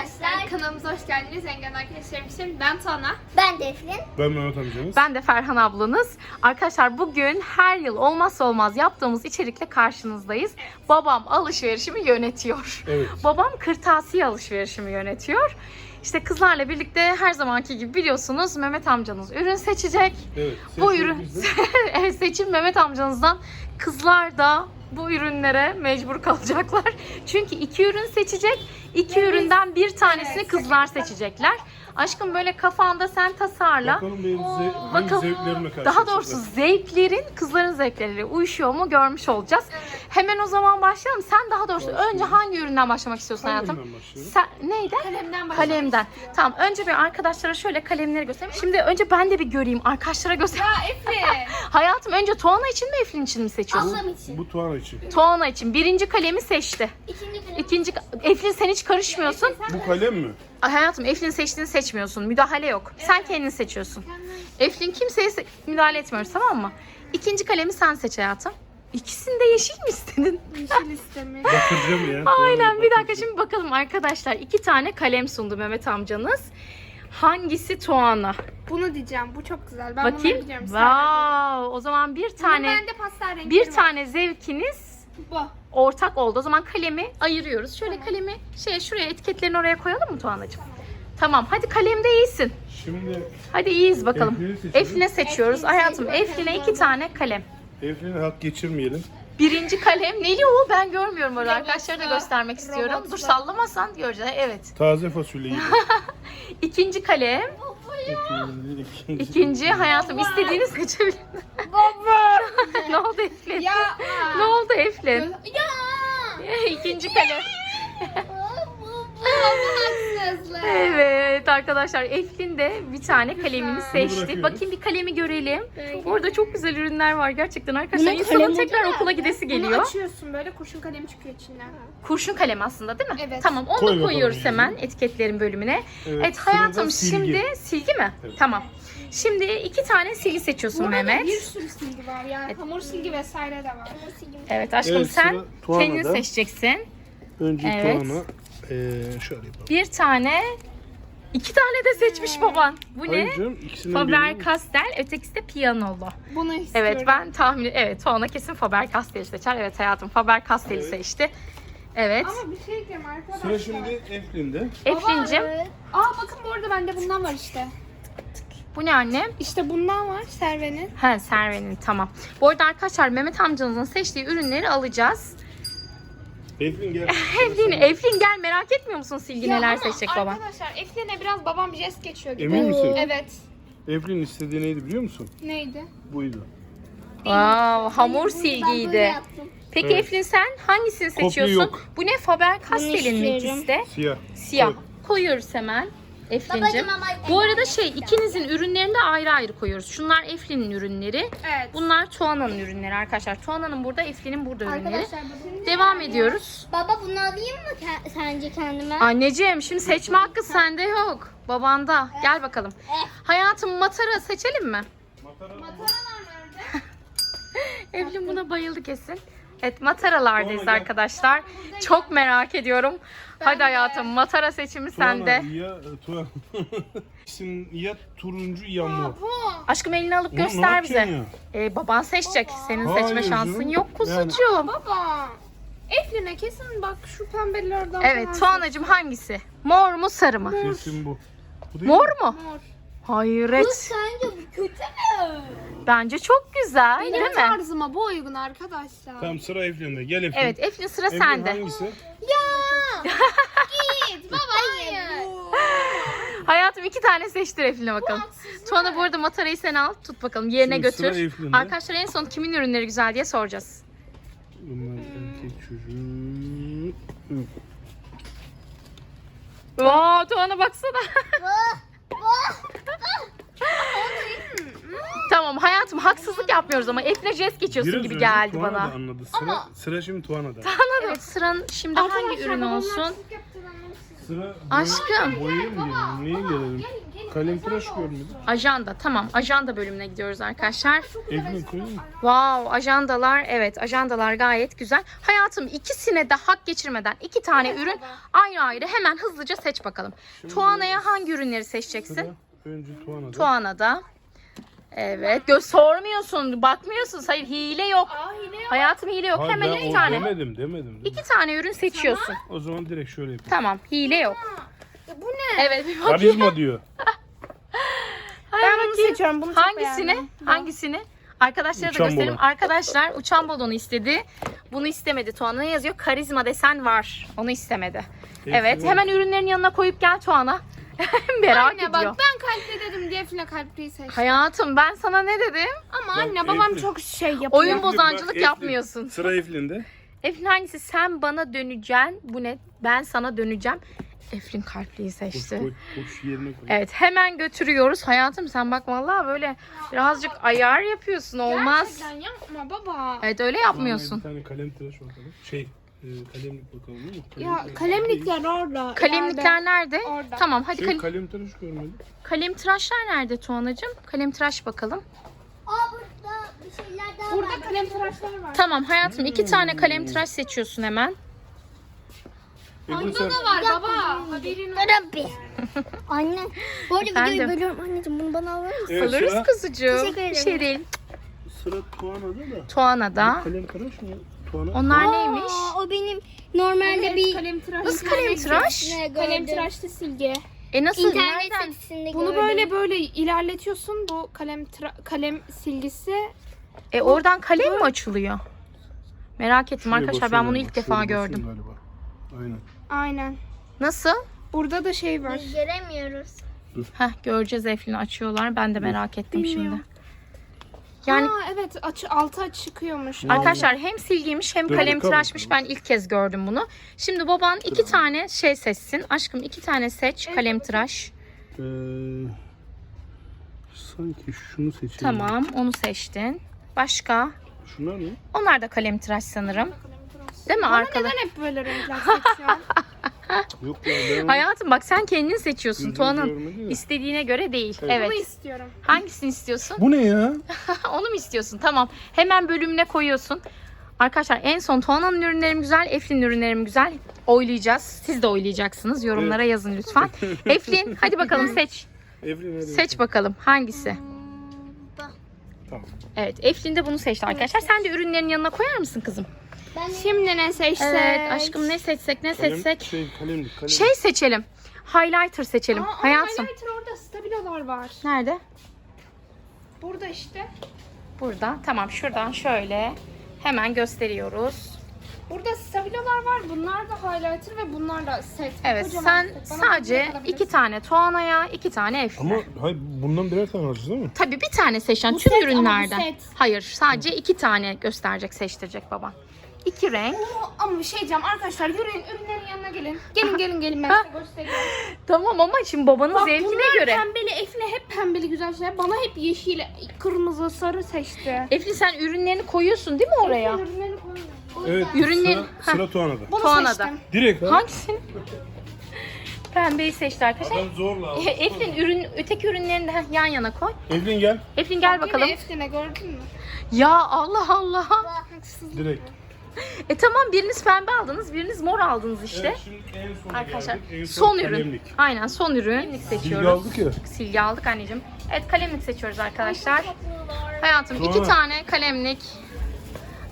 arkadaşlar. Kanalımıza hoş geldiniz. Engen arkadaşlarım için. Ben Tuana. Ben Defne. Ben Mehmet amcanız. Ben de Ferhan ablanız. Arkadaşlar bugün her yıl olmazsa olmaz yaptığımız içerikle karşınızdayız. Babam alışverişimi yönetiyor. Evet. Babam kırtasiye alışverişimi yönetiyor. İşte kızlarla birlikte her zamanki gibi biliyorsunuz Mehmet amcanız ürün seçecek. Evet. Bu seçim ürün evet, seçim Mehmet amcanızdan. Kızlar da bu ürünlere mecbur kalacaklar. Çünkü iki ürün seçecek. İki üründen bir tanesini kızlar seçecekler. Aşkım böyle kafanda sen tasarla. Bakalım benim ze hangi Bakalım. zevklerime karşı. Daha doğrusu zevklerin kızların zevkleriyle uyuşuyor mu görmüş olacağız. Hemen o zaman başlayalım. Sen daha doğrusu Başlayalım. önce hangi üründen başlamak istiyorsun hayatım? Kalemden başlıyorum. Sen neydi? Kalemden başlayalım. Kalemden. Tamam önce bir arkadaşlara şöyle kalemleri göstereyim. Şimdi önce ben de bir göreyim. Arkadaşlara göster. Ya Efe. Hayatım önce Tuana için mi Eflin için mi seçiyorsun? Ablam için. Bu Tuana için. Tuana için. Birinci kalemi seçti. İkinci kalem. İkinci Eflin sen hiç karışmıyorsun. Bu kalem mi? Ay hayatım Eflin seçtiğini seçmiyorsun. Müdahale yok. Sen kendini seçiyorsun. Eflin kimseye se- müdahale etmiyoruz tamam mı? İkinci kalemi sen seç hayatım. İkisini de yeşil mi istedin? Yeşil istemi. Batıracağım ya. Aynen bir dakika şimdi bakalım arkadaşlar. iki tane kalem sundu Mehmet amcanız. Hangisi Tuana? Bunu diyeceğim. Bu çok güzel. Ben Bakayım. bunu biliyorum. Wow. O zaman bir Tane. tane Bende pastel renkleri bir var. tane zevkiniz Bu. Ortak oldu. O zaman kalemi ayırıyoruz. Şöyle kalemi şey şuraya etiketlerini oraya koyalım mı Tuanacığım? Tamam hadi kalemde iyisin. Şimdi Hadi iyiyiz bakalım. Eflin'i seçiyoruz. Efline seçiyoruz. Eflin Hayatım Efline iki tane kalem. Eflin'e hak geçirmeyelim. Birinci kalem neli o ben görmüyorum orada. Arkadaşlara da göstermek istiyorum. robotla. Dur sallamasan göreceğiz. Evet. Taze fasulyeyi. de. İkinci kalem. İkinci, hayatım istediğini seçebilir. Baba. ne oldu Eflin? ya. Ne oldu Eflin? Ya. İkinci kalem. Haksızlık. Evet arkadaşlar Eflin de bir tane kalemini seçti. Bakayım bir kalemi görelim. Orada çok güzel ürünler var gerçekten arkadaşlar. Buna İnsanın kalem tekrar okula gidesi Bunu geliyor. açıyorsun böyle kurşun kalem çıkıyor içinden. Kurşun kalem aslında değil mi? Evet. Tamam onu Koy da koyuyoruz hemen etiketlerin bölümüne. Evet, Evet, hayatım silgi. şimdi silgi mi? Evet. Tamam. Şimdi iki tane silgi seçiyorsun Burada Mehmet. bir sürü silgi var yani. Hamur silgi vesaire de var. Evet aşkım Evet, sen kendini seçeceksin. Önce Evet. Tuana. Ee, şöyle yapalım. Bir tane, iki tane de seçmiş baban. Bu ne? Hayır canım ikisinden Faber birini- Castell, ötekisi de piyanolu. Bunu istiyorum. Evet ben tahmin evet Tuana kesin Faber Castell'i seçer. Evet hayatım Faber Castell'i Evet. seçti. Evet. Ama bir şey diyeceğim arkadaşlar. Sıra şimdi Eflin'de. Eflin'cim Aa bakın bu arada bende bundan var işte. bu ne annem? İşte bundan var Serven'in. Ha Serven'in tamam. Bu arada arkadaşlar Mehmet amcanızın seçtiği ürünleri alacağız. Eflin gel. Eflin, Eflin gel merak etmiyor musun Silgi Ya neler ama seçecek baban? Arkadaşlar Eflin'e biraz babam jest geçiyor gibi. Emin misin? Evet. Eflin'in istediği neydi biliyor musun? Neydi? Buydu. Wow, hamur silgiydi. Peki Evet. Eflin sen hangisini seçiyorsun? yok. Bu ne Faber Castell'in mi istiyorum. ikisi de? Siyah. Siyah. Koy. Koyuyoruz hemen. Eflin'cim. Bu arada şey ikinizin ürünlerini de ayrı ayrı koyuyoruz. Şunlar Eflin'in ürünleri. Evet. Bunlar Tuana'nın ürünleri arkadaşlar. Tuana'nın burada, Eflin'in burada ürünleri. Arkadaşlar bakın. Devam ediyoruz. Baba bunu alayım mı ke- sence kendime? Anneciğim şimdi seçme hakkı sende yok. Babanda. Gel bakalım. Hayatım matara seçelim mi? Evlin buna bayıldı kesin. Evet mataralardayız gel. arkadaşlar. Çok merak ediyorum. Hadi hayatım matara seçimi sende. Ya Tuana. İkisinin ya turuncu ya mor. Aşkım elini alıp Oğlum, ne göster bize. yapacaksın ya? Ee, baban seçecek. Senin Hayır seçme şansın canım. yok kuzucuğum. Baba. Eflin'e kesin bak şu pembelerden Evet falan Tuanacığım hangisi? Mor mu sarı mı? Kesin bu. Bu değil Mor mu? Mor. Hayret. Sence bu kötü mü? Bence çok güzel Benim değil mi? tarzıma bu uygun arkadaşlar. Tamam sıra Eflin'de. Gel Eflin. Evet Eflin sıra Eflin sende. hangisi? Git baba hayır. Hayatım iki tane seçtir Eflin'e bakalım. Tuana bu arada matarayı sen al. Tut bakalım yerine Şimdi sıra götür. Eflin'de. Arkadaşlar en son kimin ürünleri güzel diye soracağız. Bunlar erkek çocuğu. Hı. Vaa Tuana baksana. Tamam hayatım haksızlık yapmıyoruz ama Efne jest geçiyorsun Biraz gibi önce geldi Tuana bana. da anladı. Sıra, sıra şimdi Tuana'da. Evet sıran şimdi hangi ürün olsun? Sıra boya- Aşkım. Boyaya mı gelelim? Neye gelelim? Kalem tıraş olsun. görmedim. Ajanda tamam ajanda bölümüne gidiyoruz arkadaşlar. Evine koyayım mı? Wow ajandalar evet ajandalar gayet güzel. Hayatım ikisine de hak geçirmeden iki tane ürün ayrı ayrı hemen hızlıca seç bakalım. Tuana'ya hangi ürünleri seçeceksin? Sıra önce Tuana'da. Tuana'da. Evet göz sormuyorsun bakmıyorsun hayır hile yok. Aa yine yok. Hayatım hile yok Hayır, hemen ben iki o tane. Demedim demedim. demedim. İki tane ürün seçiyorsun. O zaman direkt şöyle yapayım. Tamam hile yok. Ya bu ne? Evet bir bakayım. Karizma diyor. Hayır, Ben bunu seçiyorum. Bunu Hangisini? Hangisini? Arkadaşlara da Uçan göstereyim. balon. Arkadaşlar uçan balonu istedi. Bunu istemedi Tuana. Ne yazıyor? Karizma desen var. Onu istemedi. Evet. Hepsi- Hemen ürünlerin yanına koyup gel Tuana. Merak Anne ediyor. bak ben kalpli dedim diye Efne kalpliyi seçti. Hayatım ben sana ne dedim? Ama Bak, anne babam Efne. çok şey yapıyor. Oyun Eflin, bozancılık Eflin. yapmıyorsun. Sıra Eflin'de. Eflin hangisi? Sen bana döneceksin. Bu ne? Ben sana döneceğim. Eflin kalpliyi Koş seçti. koy. Koş yerine koy. Evet hemen götürüyoruz. Hayatım sen bak vallahi böyle birazcık ayar yapıyorsun. Olmaz. Gerçekten yapma baba. Evet öyle yapmıyorsun. Bir tane kalem tıraş bakalım. Şey kalemlik bakalım değil mi? Kalem Ya kalemlikler orada. Kalemlikler nerede? Orada. Tamam hadi. Şey, kal- kalem tıraş görmedim. kalem tıraşlar nerede Tuanacığım? Kalem tıraş bakalım. Aa burada bir şeyler daha Burada var. kalem tıraşlar var. Tamam hayatım iki tane kalem tıraş seçiyorsun hemen. Ebru sen da var baba. Haberin olsun. Rabbi. Anne. Bu arada Efendim? videoyu bölüyorum anneciğim bunu bana alır mısın? Evet, Alırız sıra, kuzucuğum. Teşekkür ederim. Bir şey değil. sıra Tuana'da da. Tuana'da. Kalem tıraş mı? Tuana. Onlar neymiş? Aa, o benim normalde Evet, bir kalem tıraş. Nasıl kalem tıraş? ne Kalem gördüm. tıraşlı silgi. E nasıl? İnternet Nereden? sitesinde Bunu gördüm. böyle böyle ilerletiyorsun. Bu kalem tıra- kalem silgisi. E oradan kalem mi açılıyor? Merak ettim Şuraya arkadaşlar ben bunu ilk defa basıyorum gördüm. Galiba. Aynen. Aynen. Nasıl? Burada da şey var. Biz göremiyoruz. Heh göreceğiz Eflin açıyorlar. Ben de merak ettim Bilmiyorum. şimdi. Yani Aa, evet açı, altı açı çıkıyormuş. Arkadaşlar hem silgiymiş hem Dur, kalem tıraşmış. Ben ilk kez gördüm bunu. Şimdi baban iki tane şey seçsin. Aşkım iki tane seç kalem tıraş. Ee, sanki şunu seçelim. Tamam onu seçtin. Başka? Şunlar ne? Onlar da kalem tıraş sanırım. Değil mi Bana arkalı? neden hep böyle renkler seçiyorsun? Yok ya ben Hayatım bak sen kendin seçiyorsun Gözüm Tuğan'ın. görmedi istediğine göre değil. Evet. Evet. Bunu istiyorum. Hangisini istiyorsun? Bu ne ya? Onu mu istiyorsun? Tamam. Hemen bölümüne koyuyorsun. Arkadaşlar en son Tuana'nın ürünlerim güzel, Eflin'in ürünlerim güzel. Oylayacağız. Siz de oylayacaksınız. Yorumlara yazın lütfen. Eflin hadi bakalım seç. Evren hadi. Seç bakalım hangisi? Tamam. Evet Eflin de bunu seçti arkadaşlar. Sen de ürünlerin yanına koyar mısın kızım? Ben Şimdi ne seçsek? Evet aşkım ne seçsek ne Kalem, seçsek? Şey kalemlik kalemlik. Şey seçelim. Highlighter seçelim. Aa, Hayatım. Highlighter orada stabilolar var. Nerede? Burada işte. Burada. Tamam şuradan şöyle hemen gösteriyoruz. Burada stabilolar var. Bunlar da highlighter ve bunlar da set. Evet Kocaman sen set. Sadece iki tane Tuana'ya iki tane Eflin'e. Ama hayır bundan birer tane alacağız değil mi? Tabii bir tane seçen Bu tüm set ama bu ürünlerden. set. Hayır sadece iki tane gösterecek seçtirecek baban. İki renk. Oo, ama bir şey diyeceğim arkadaşlar yürüyün ürünlerin yanına gelin. Gelin gelin gelin ben size gösteriyorum. Tamam ama şimdi babanın Bak zevkine bunlar göre. pembeli Efne hep pembeli güzel şeyler. Bana hep yeşil, kırmızı, sarı seçti. Eflin sen ürünlerini koyuyorsun değil mi oraya? Efne ürünlerini koymuyor. Evet. Ürünlerin- Sıra, sıra Tuana'da. Bunu Tuana'da. seçtim. Direkt ha. Hangisini? Pembeyi seçti arkadaşlar. Adam zorla aldı. Eflin ürün öteki ürünlerini de yan yana koy. Evren gel. Eflin gel bakalım. Yine Efne gördün mü? Ya Allah Allah. Haksızlık. Direkt. E tamam biriniz pembe aldınız, biriniz mor aldınız işte. Evet, şimdi en sona Arkadaşlar geldik. En son ürün. kalemlik. Aynen son ürün seçiyoruz. aldık ya. Silgi aldık anneciğim. Evet kalemlik seçiyoruz arkadaşlar. Hayatım iki tane kalemlik.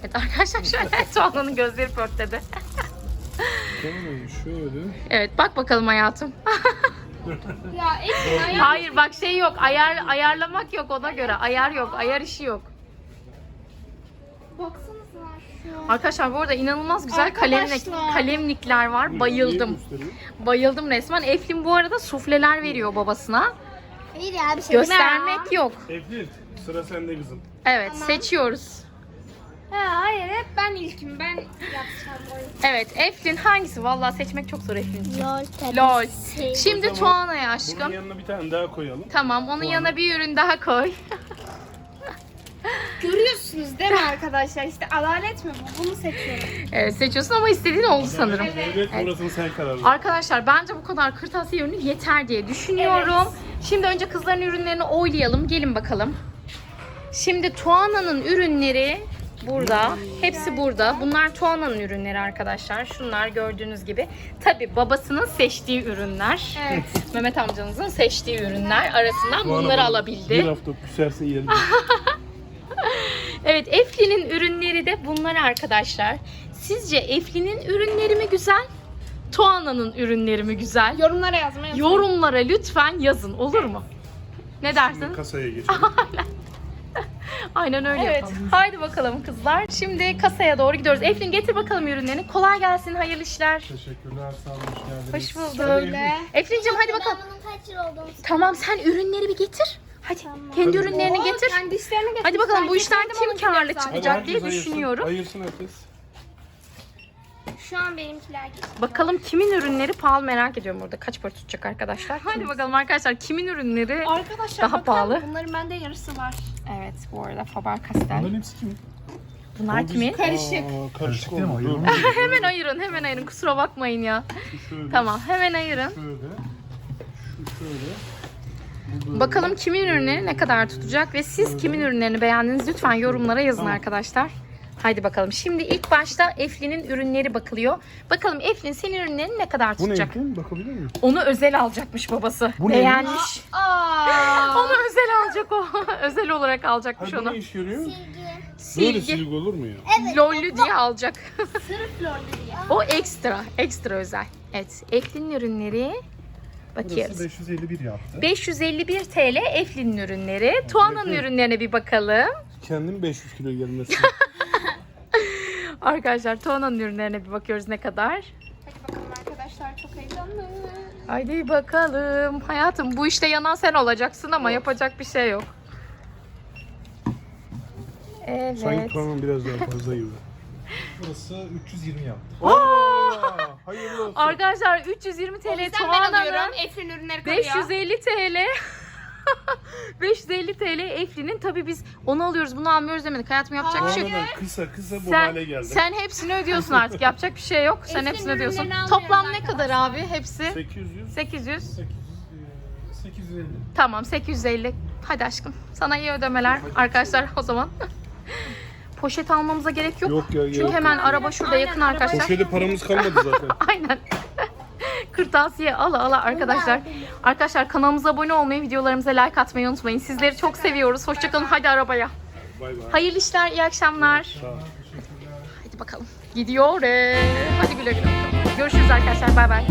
Evet arkadaşlar şöyle Tuana'nın gözleri pörtledi. Tamam şöyle. Evet bak bakalım hayatım. Ya Efne ayağı Hayır bak şey yok ayar ayarlamak yok ona göre. Ayar yok ayar işi yok. baksanıza şu. Arkadaşlar bu arada inanılmaz güzel kalemlik, Arkadaşlar. kalemlikler var. Bayıldım. Bayıldım resmen. Eflin bu arada sufleler veriyor babasına. Hayır ya bir şey. Göstermek yok. Evren sıra sende kızım. Evet seçiyoruz. Ha, hayır hep ben ilkim. Ben yapacağım. Evet Eflin hangisi? Vallahi seçmek çok zor Eflin. Lol tabii. Lol. Şey. Şimdi Tuana'ya Bunun aşkım. yanına bir tane daha koyalım. Tamam onun yanına bir ürün daha koy. Görüyorsunuz değil mi arkadaşlar? İşte adalet mi bu? Bunu seçiyorum. Evet seçiyorsun ama istediğin oldu sanırım. Evet, burasını sen karar ver. Arkadaşlar bence bu kadar kırtasiye ürünü yeter diye düşünüyorum. Şimdi önce kızların ürünlerini oylayalım. Gelin bakalım. Şimdi Tuana'nın ürünleri burada. Hepsi burada. Bunlar Tuana'nın ürünleri arkadaşlar. Şunlar gördüğünüz gibi. Tabi babasının seçtiği ürünler. Evet. Mehmet amcanızın seçtiği ürünler arasından Bu bunları alabildi. Bir hafta küserse yerim. Evet Eflin'in ürünleri de bunlar arkadaşlar. Sizce Eflin'in ürünleri mi güzel? Tuana'nın ürünleri mi güzel? Yorumlara yazmayı unutmayın. Yorumlara lütfen yazın olur mu? Ne dersin? Kasaya geçelim. Aynen öyle Evet. yapalım. Haydi bakalım kızlar. Şimdi kasaya doğru gidiyoruz. Eflin getir bakalım ürünlerini. Kolay gelsin, hayırlı işler. Teşekkürler, sağ olun, hoş geldiniz. Hoş bulduk. Eflin'cim hadi bakalım. Ben bunun kaç yıl olduğunu Tamam sen ürünleri bir getir. Hadi kendi ürünlerini Oo, getir. Kendi işlerini getir. Hadi bakalım bu işten kim karlı çıkacak diye düşünüyorum. Ayırsın herkes. Şu an benimkiler gitti. Bakalım kimin ürünleri pahalı merak ediyorum burada. Kaç para tutacak arkadaşlar? Hadi bakalım arkadaşlar kimin ürünleri Arkadaşlar Daha bakın, pahalı. bunların bende yarısı var. Evet bu arada Faber Castell. Bunların hepsi kim? Bunlar kimin? Karışık. Aa, karışık değil mi? Ayırın. Hemen ayırın hemen ayırın kusura bakmayın ya. Şu şöyle. Tamam hemen ayırın. Şöyle. Şu şöyle. Bakalım kimin ürünleri ne kadar tutacak ve siz kimin ürünlerini beğendiniz lütfen yorumlara yazın Tamam. arkadaşlar. Haydi bakalım. Şimdi ilk başta Eflin'in ürünleri bakılıyor. Bakalım Eflin senin ürünlerin ne kadar Bu ne? tutacak? Efendim? Bakabilir miyim? Onu özel alacakmış babası. Bu ne? Beğenmiş. Aa. Onu özel alacak o. özel olarak alacakmış bu onu. ne işe yarıyor? silgi. Böyle Silgi. silgi olur mu ya? Lollü diye alacak. Sırf lorlu ya. o ekstra. Ekstra özel. Evet. Eflin'in ürünleri. Burası Bakıyoruz. 551 yaptı. 551 TL Eflin'in ürünleri. Tuana'nın ürünlerine bir bakalım. Kendim 500 kilo gelmesin. Arkadaşlar Tuana'nın ürünlerine bir bakıyoruz ne kadar. Hadi bakalım arkadaşlar çok heyecanlı. Haydi bakalım. Hayatım bu işte yanan sen olacaksın ama yapacak bir şey yok. Evet. Sanki paranın biraz daha fazla gibi. Burası 320 yaptı. Aa, olsun. Arkadaşlar 320 TL yüzden ben Tuana'nın alıyorum. Efrin ürünleri kalıyor. 550 TL 550 TL Efli'nin tabii biz onu alıyoruz bunu almıyoruz demedik hayatım yapacak bir şey yok. Kısa kısa bu Sen, hale geldi. sen hepsini ödüyorsun artık yapacak bir şey yok. Sen Efli'nin hepsini ödüyorsun. ürünlerini almıyoruz Toplam ne kadar abi hepsi? 800. 800. 800, e, 850. Tamam 850. Hadi aşkım. Sana iyi ödemeler arkadaşlar o zaman. Poşet almamıza gerek yok. Yok ya Çünkü yok. hemen araba şurada Aynen, yakın araba arkadaşlar. Poşete paramız kalmadı zaten. Aynen. Kırtasiye ala ala arkadaşlar. Arkadaşlar kanalımıza abone olmayı, videolarımıza like atmayı unutmayın. Sizleri çok seviyoruz. Hoşçakalın. Hadi arabaya. Bay bay. Hayırlı işler, iyi akşamlar. Sağ ol. Hadi bakalım. Gidiyor. Hadi güle güle. Görüşürüz arkadaşlar. Bay bay.